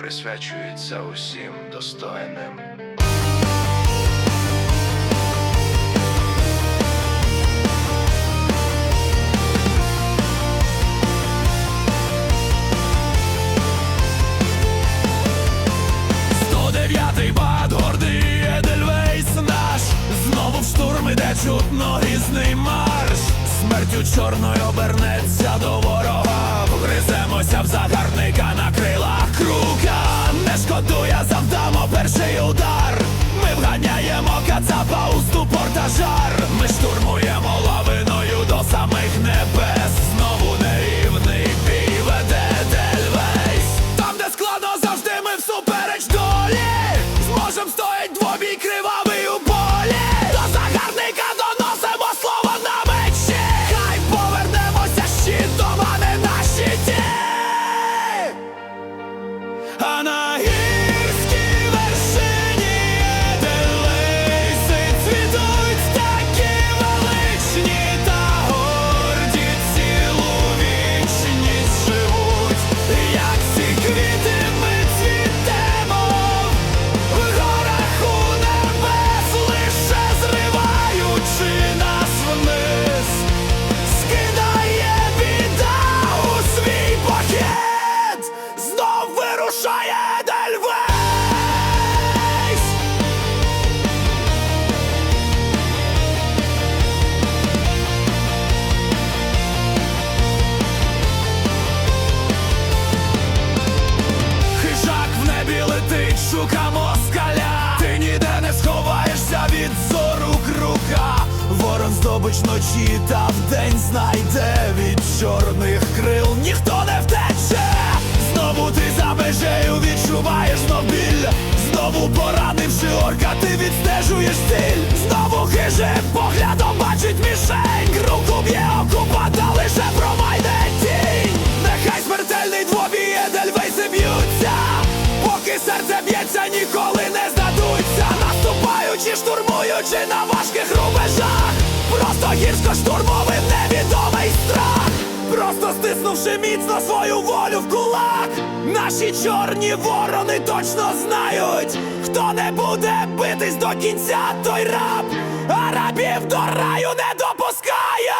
присвячується усім достойним. Чутно грізний марш. Смертю чорною обернеться до ворога кацапа у ступор та жар шука москаля Ти ніде не сховаєшся від зору крука Ворон здобич ночі та вдень знайде від чорних крил. Ніхто не втече. Знову ти за межею відчуваєш знов біль. Знову поранивши орка, ти відстежуєш ціль. Знову хижим поглядом бачить мішень. Руку б'є окупанта, лише промайне серце б'ється, ніколи не здадуться. Наступаючи, штурмуючи на важких рубежах. Просто гірсько штурмовим невідомий страх. Просто стиснувши міцно свою волю в кулак. Наші чорні ворони точно знають Хто не буде битись до кінця, той раб. А рабів до раю не допускає